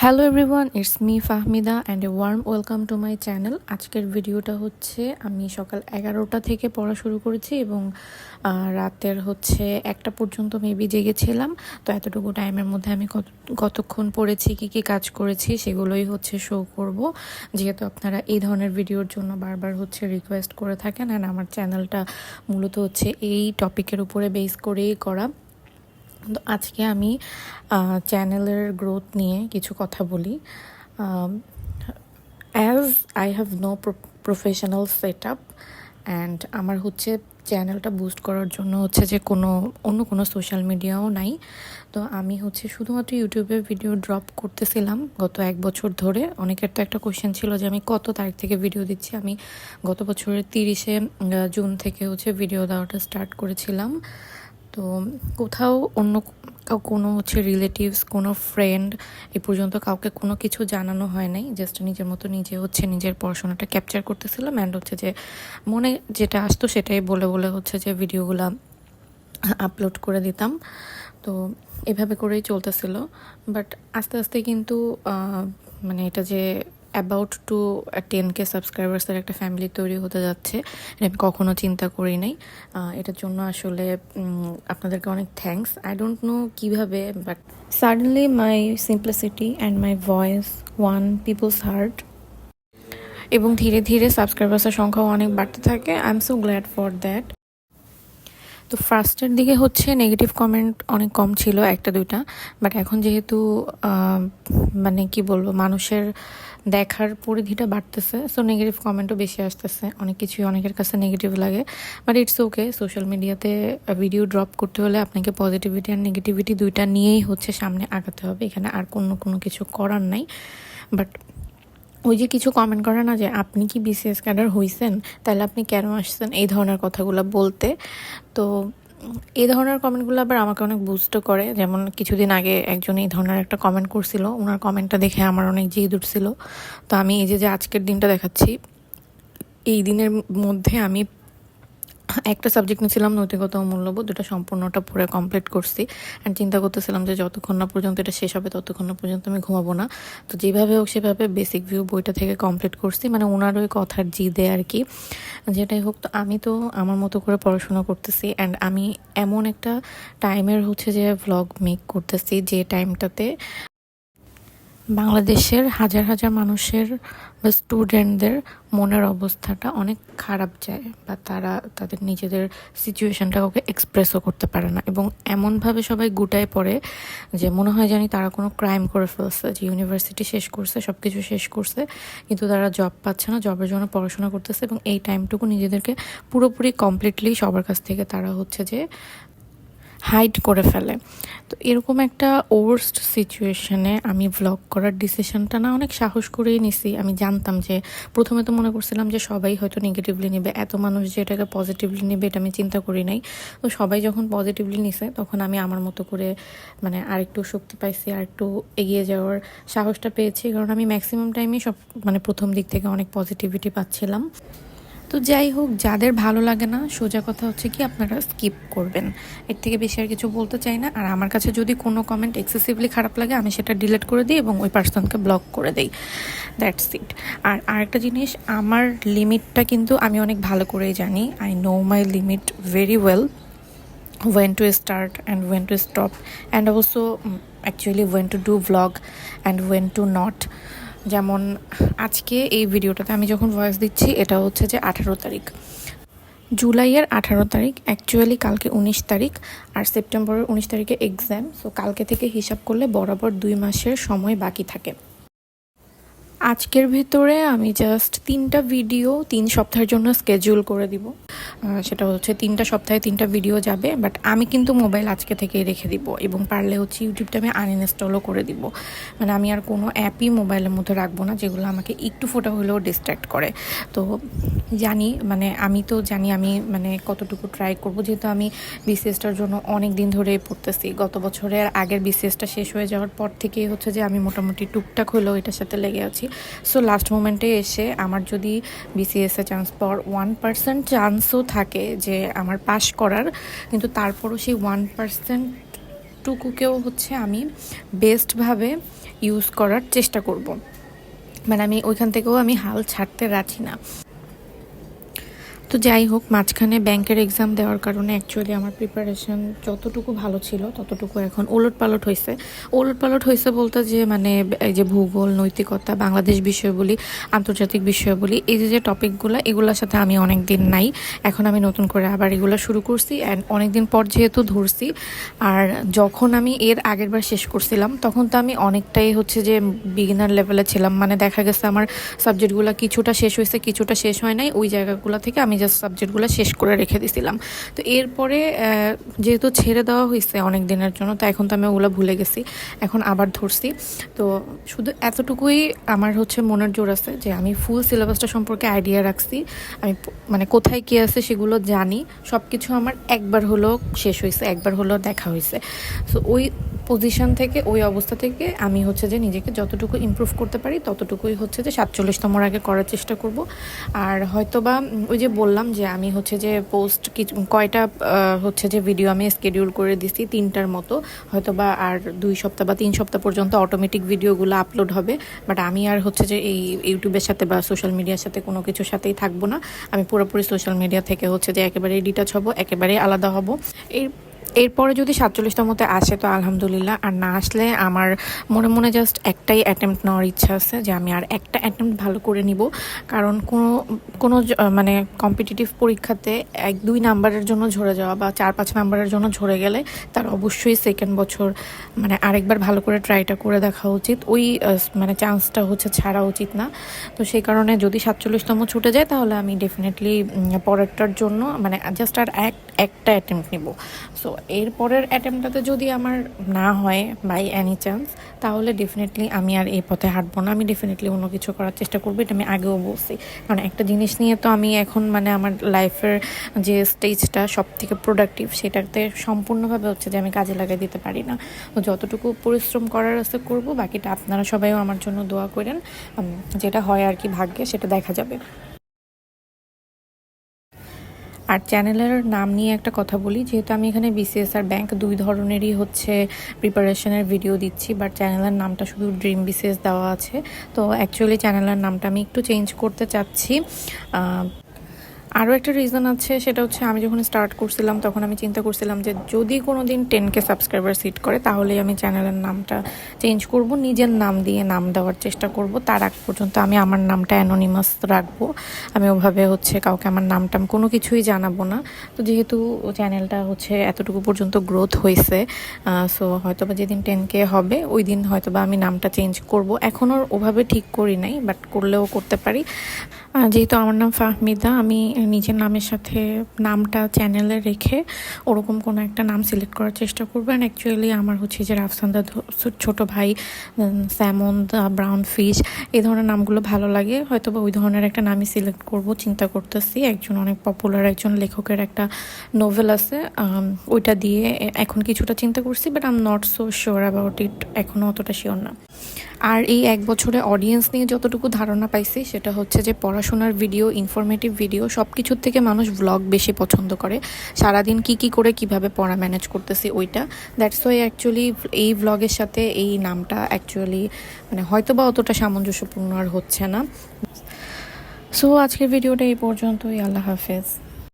Hello everyone it's me Fahmida and a warm welcome to my channel আজকের ভিডিওটা হচ্ছে, আমি সকাল এগারোটা থেকে পড়া শুরু করেছি এবং রাতের হচ্ছে একটা পর্যন্ত মেবি জেগেছিলাম। তো এতটুকু টাইমের মধ্যে আমি কত, কতক্ষণ পড়েছি, কী কী কাজ করেছি সেগুলোই হচ্ছে শো করব। যেহেতু আপনারা এই ধরনের ভিডিওর জন্য বারবার হচ্ছে রিকোয়েস্ট করে থাকেন অ্যান্ড আমার চ্যানেলটা মূলত হচ্ছে এই টপিকের উপরে বেস করেই করা। তো আজকে আমি চ্যানেলের গ্রোথ নিয়ে কিছু কথা বলি। As I have no professional set up and আমার হচ্ছে চ্যানেলটা বুস্ট করার জন্য হচ্ছে যে কোনো, অন্য কোনো সোশ্যাল মিডিয়াও নাই। তো আমি হচ্ছে শুধুমাত্র ইউটিউবে ভিডিও ড্রপ করতেছিলাম গত এক বছর ধরে। অনেকের তো একটা কোয়েশ্চেন ছিল যে আমি কত তারিখ থেকে ভিডিও দিচ্ছি? আমি গত বছরের তিরিশে জুন থেকে হচ্ছে ভিডিও দেওয়াটা স্টার্ট করেছিলাম। তো কোথাও অন্য কোনো হচ্ছে রিলেটিভস কোনো ফ্রেন্ড এ পর্যন্ত কাউকে কোনো কিছু জানানো হয় নাই। জাস্ট নিজের মতো নিজে হচ্ছে নিজের পড়াশোনাটা ক্যাপচার করতেছিলাম অ্যান্ড হচ্ছে যে মনে যেটা আসতো সেটাই বলে বলে হচ্ছে যে ভিডিওগুলো আপলোড করে দিতাম। তো এভাবে করেই চলতেছিল। বাট আস্তে আস্তে কিন্তু মানে এটা যে অ্যাবাউট টু টেন কে সাবস্ক্রাইবার্সের একটা ফ্যামিলি তৈরি হতে যাচ্ছে, এটা আমি কখনো চিন্তা করি নাই। এটার জন্য আসলে আপনাদেরকে অনেক থ্যাঙ্কস আই ডোন্ট নো কীভাবে but suddenly my simplicity and my voice won people's heart এবং ধীরে ধীরে সাবস্ক্রাইবার্সের সংখ্যাও অনেক বাড়তে থাকে। I am so glad for that তো ফার্স্টের দিকে হচ্ছে নেগেটিভ কমেন্ট অনেক কম ছিল, একটা, দুইটা। বাট এখন যেহেতু মানে কি বলব, মানুষের দেখার পরিধিটা বাড়তেছে সো নেগেটিভ কমেন্টও বেশি আসতেছে। অনেক কিছুই অনেকের কাছে নেগেটিভ লাগে। বাট ইটস ওকে সোশ্যাল মিডিয়াতে ভিডিও ড্রপ করতে হলে আপনাকে পজিটিভিটি আর নেগেটিভিটি দুইটা নিয়েই হচ্ছে সামনে আগাতে হবে। এখানে আর কোনো কোনো কিছু করার নাই। বাট ওই যে কিছু কমেন্ট করে না যে আপনি কি বিসিএস ক্যাডার হইছেন? তাহলে আপনি কেন আসছেন? এই ধরনের কথাগুলো বলতে। তো এই ধরনের কমেন্টগুলো আবার আমাকে অনেক বুস্ট করে। যেমন কিছুদিন আগে একজন এই ধরনের একটা কমেন্ট করছিল। ওনার কমেন্টটা দেখে আমার অনেক জিদ উঠছিল। তো আমি এই যে যে আজকের দিনটা দেখাচ্ছি, এই দিনের মধ্যে আমি একটা সাবজেক্ট নিয়েছিলাম নৈতিকতা ও মূল্যবোধ এটা সম্পূর্ণটা পড়ে কমপ্লিট করছি। অ্যান্ড চিন্তা করতেছিলাম যে যতক্ষণ না পর্যন্ত এটা শেষ হবে, ততক্ষণ না পর্যন্ত আমি ঘুমাবো না। তো যেভাবে হোক সেভাবে বেসিক ভিউ বইটা থেকে কমপ্লিট করছি। মানে ওনার ওই কথার জিদে আর কি। যেটাই হোক, তো আমি তো আমার মতো করে পড়াশোনা করতেছি। অ্যান্ড আমি এমন একটা টাইমের হচ্ছে যে ভ্লগ মেক করতেছি, যে টাইমটাতে বাংলাদেশের হাজার হাজার মানুষের বা স্টুডেন্টদের মনের অবস্থাটা অনেক খারাপ যায় বা তারা তাদের নিজেদের সিচুয়েশনটা ওকে এক্সপ্রেসও করতে পারে না। এবং এমনভাবে সবাই গুটায় পড়ে যে মনে হয় জানি তারা কোনো ক্রাইম করে ফেলছে, যে ইউনিভার্সিটি শেষ করছে সব কিছু শেষ করছে, কিন্তু তারা জব পাচ্ছে না জবের জন্য পড়াশোনা করতেছে এবং এই টাইমটুকু নিজেদেরকে পুরোপুরি কমপ্লিটলি সবার কাছ থেকে তারা হচ্ছে যে হাইড করে ফেলে। তো এরকম একটা ওয়ার্স্ট সিচুয়েশনে আমি ভ্লগ করার ডিসিশনটা না অনেক সাহস করেই নিছি। আমি জানতাম যে প্রথমে তো মনে করছিলাম যে সবাই হয়তো নেগেটিভলি নেবে, এত মানুষ যে এটাকে পজিটিভলি নেবে এটা আমি চিন্তা করি নাই। তো সবাই যখন পজিটিভলি নিছে, তখন আমি আমার মতো করে মানে আরেকটু শক্তি পাইছি আর একটু এগিয়ে যাওয়ার সাহসটা পেয়েছি। কারণ আমি ম্যাক্সিমাম টাইমে সব মানে প্রথম দিক থেকে অনেক পজিটিভিটি পাচ্ছিলাম। তো যাই হোক, যাদের ভালো লাগে না, সোজা কথা হচ্ছে কি, আপনারা স্কিপ করবেন। এর থেকে বেশি আর কিছু বলতে চাই না। আর আমার কাছে যদি কোনো কমেন্ট এক্সেসিভলি খারাপ লাগে, আমি সেটা ডিলিট করে দিই এবং ওই পার্সনকে ব্লক করে দিই। দ্যাটস ইট আর আরেকটা জিনিস, আমার লিমিটটা কিন্তু আমি অনেক ভালো করেই জানি। I know my limit very well when to start and when to stop. And also actually when to do vlog and when to not. যেমন আজকে এই ভিডিওটাতে আমি যখন ভয়েস দিচ্ছি, এটা হচ্ছে যে আঠারো তারিখ। জুলাইয়ের আঠারো তারিখ অ্যাকচুয়ালি কালকে উনিশ তারিখ আর সেপ্টেম্বরের উনিশ তারিখে এক্সাম সো কালকে থেকে হিসাব করলে বরাবর দুই মাসের সময় বাকি থাকে। আজকের ভিতরে আমি জাস্ট তিনটা ভিডিও তিন সপ্তাহের জন্য স্কেজুল করে দিব। সেটা হচ্ছে তিনটা সপ্তাহে তিনটা ভিডিও যাবে বাট আমি কিন্তু মোবাইল আজকে থেকেই রেখে দিব এবং পারলে হচ্ছে ইউটিউবটা আমি আনইনস্টলও করে দিব। মানে আমি আর কোনো অ্যাপই মোবাইলের মধ্যে রাখব না, যেগুলো আমাকে একটু ফোটা হলেও ডিস্ট্র্যাক্ট করে। তো জানি মানে আমি তো জানি আমি মানে কতটুকু ট্রাই করব, যেহেতু আমি বিসিএসটার জন্য অনেক দিন ধরে পড়তেছি। গত বছরের আগের বিসিএসটা শেষ হয়ে যাওয়ার পর থেকেই হচ্ছে যে আমি মোটামুটি টুকটাক হলেও এটার সাথে লেগে আছি। সো লাস্ট মোমেন্টে এসে আমার যদি বিসিএসে চান্স পাওয়ার ওয়ান পার্সেন্ট চান্সও থাকে যে আমার পাশ করার, কিন্তু তারপরও সেই ওয়ান পার্সেন্ট টুকুকেও হচ্ছে আমি বেস্টভাবে ইউজ করার চেষ্টা করব। মানে আমি ওইখান থেকেও আমি হাল ছাড়তে রাখি না। তো যাই হোক, মাঝখানে ব্যাংকের এক্সাম দেওয়ার কারণে অ্যাকচুয়ালি আমার প্রিপারেশন যতটুকু ভালো ছিল ততটুকু এখন ওলট পালট হয়েছে ওলট পালট হয়েছে বলতে যে মানে এই যে ভূগোল, নৈতিকতা, বাংলাদেশ বিষয় বলি আন্তর্জাতিক বিষয় বলি এই যে যে টপিকগুলো এগুলোর সাথে আমি অনেক দিন নাই। এখন আমি নতুন করে আবার এগুলো শুরু করছি অ্যান্ড অনেক দিন পর যেহেতু ধরছি, আর যখন আমি এর আগের বার শেষ করছিলাম, তখন তো আমি অনেকটাই হচ্ছে যে বিগিনার লেভেলে ছিলাম। মানে দেখা গেছে আমার সাবজেক্টগুলো কিছুটা শেষ হয়েছে কিছুটা শেষ হয় নাই। ওই জায়গাগুলো থেকে আমি জাস্ট সাবজেক্টগুলো শেষ করে রেখে দিছিলাম। তো এরপরে যেহেতু ছেড়ে দেওয়া হয়েছে অনেক দিনের জন্য, তো এখন তো আমি ওগুলো ভুলে গেছি। এখন আবার ধরছি। তো শুধু এতটুকুই আমার হচ্ছে মনের জোর আছে যে আমি ফুল সিলেবাসটা সম্পর্কে আইডিয়া রাখছি। আমি মানে কোথায় কী আছে সেগুলো জানি। সব কিছু আমার একবার হলো শেষ হয়েছে একবার হলো দেখা হয়েছে তো ওই পজিশন থেকে, ওই অবস্থা থেকে আমি হচ্ছে যে নিজেকে যতটুকু ইমপ্রুভ করতে পারি, ততটুকুই হচ্ছে যে সাতচল্লিশতমর আগে করার চেষ্টা করব। আর হয়তোবা ওই যে বললাম যে আমি হচ্ছে যে পোস্ট কয়টা হচ্ছে যে ভিডিও আমি স্কেডিউল করে দিছি, তিনটার মতো। হয়তোবা আর দুই সপ্তাহ বা তিন সপ্তাহ পর্যন্ত অটোমেটিক ভিডিওগুলো আপলোড হবে। বাট আমি আর হচ্ছে যে এই ইউটিউবের সাথে বা সোশ্যাল মিডিয়ার সাথে কোনো কিছুর সাথেই থাকব না। আমি পুরোপুরি সোশ্যাল মিডিয়া থেকে হচ্ছে যে একেবারেই ডিটাচ হব, একেবারেই আলাদা হব। এর এরপরে যদি সাতচল্লিশতমতে আসে, তো আলহামদুলিল্লাহ। আর না আসলে আমার মনে মনে জাস্ট একটাই অ্যাটেম্প্ট নেওয়ার ইচ্ছা আছে যে আমি আর একটা অ্যাটেম্প্ট ভালো করে নিব। কারণ কোনো কোনো মানে কম্পিটিটিভ পরীক্ষাতে এক, দুই নাম্বারের জন্য ঝরে যাওয়া বা চার, পাঁচ নাম্বারের জন্য ঝরে গেলে তার অবশ্যই সেকেন্ড বছর মানে আরেকবার ভালো করে ট্রাইটা করে দেখা উচিত। ওই মানে চান্সটা হচ্ছে ছাড়া উচিত না। তো সেই কারণে যদি সাতচল্লিশতম ছুটে যায়, তাহলে আমি ডেফিনেটলি পরেরটার জন্য মানে জাস্ট আর এক, একটা অ্যাটেম্প্ট নিব। সো এর পরের অ্যাটেম্পটাতে যদি আমার না হয় বাই এনি চান্স তাহলে ডেফিনেটলি আমি আর এই পথে হাঁটবো না। আমি ডেফিনেটলি অন্য কিছু করার চেষ্টা করব, এটা আমি আগেও বলছি। কারণ একটা জিনিস নিয়ে তো আমি এখন মানে আমার লাইফের যে স্টেজটা সব থেকে প্রোডাক্টিভ সেটাতে সম্পূর্ণভাবে হচ্ছে যে আমি কাজে লাগিয়ে দিতে পারি না। তো যতটুকু পরিশ্রম করার আছে করব, বাকিটা আপনারা সবাইও আমার জন্য দোয়া করেন। যেটা হয় আর কি ভাগ্যে, সেটা দেখা যাবে। আর চ্যানেলের নাম নিয়ে একটা কথা বলি, যেহেতু আমি এখানে বিসিএস আর ব্যাংক দুই ধরনেরই হচ্ছে প্রিপারেশনের ভিডিও দিচ্ছি বাট চ্যানেলের নামটা শুধু ড্রিম বিসিএস দেওয়া আছে। তো অ্যাকচুয়ালি চ্যানেলের নামটা আমি একটু চেঞ্জ করতে চাচ্ছি। আরও একটা রিজন আছে, সেটা হচ্ছে আমি যখন স্টার্ট করছিলাম, তখন আমি চিন্তা করছিলাম যে যদি কোনো দিন টেনকে সাবস্ক্রাইবার সিট করে, তাহলেই আমি চ্যানেলের নামটা চেঞ্জ করব, নিজের নাম দিয়ে নাম দেওয়ার চেষ্টা করব। তার আগ পর্যন্ত আমি আমার নামটা অ্যানোনিমাস রাখব। আমি ওভাবে হচ্ছে কাউকে আমার নামটাম কোনো কিছুই জানাব না। তো যেহেতু চ্যানেলটা হচ্ছে এতটুকু পর্যন্ত গ্রোথ হয়েছে সো হয়তো বা যেদিন টেন কে হবে, ওই দিন হয়তো বা আমি নামটা চেঞ্জ করব। এখনও ওভাবে ঠিক করি নাই বাট করলেও করতে পারি। যেহেতু আমার নাম ফাহমিদা, আমি নিজের নামের সাথে নামটা চ্যানেলে রেখে ওরকম কোনো একটা নাম সিলেক্ট করার চেষ্টা করব। অ্যান্ড অ্যাকচুয়ালি আমার হচ্ছে যে রাফসান্দা ছোট ভাই স্যামন দা ব্রাউন ফিশ এই ধরনের নামগুলো ভালো লাগে। হয়তো বা ওই ধরনের একটা নামই সিলেক্ট করব, চিন্তা করতেছি। একজন অনেক পপুলার একজন লেখকের একটা নোভেল আছে ওইটা দিয়ে এখন কিছুটা চিন্তা করছি but am not so sure about it এখনও অতটা শিওর না। আর এই এক বছরে অডিয়েন্স নিয়ে যতটুকু ধারণা পাইছি, সেটা হচ্ছে যে পড়াশোনার ভিডিও ইনফরমেটিভ ভিডিও সব কিছুর থেকে মানুষ ভ্লগ বেশি পছন্দ করে। সারাদিন কি কি করে কীভাবে পড়া ম্যানেজ করতেছি ওইটা। দ্যাটস ওয়াই অ্যাকচুয়ালি এই ভ্লগের সাথে এই নামটা অ্যাকচুয়ালি মানে হয়তো বা অতটা সামঞ্জস্যপূর্ণ আর হচ্ছে না। সো আজকের ভিডিওটা এই পর্যন্তই। আল্লাহ হাফেজ।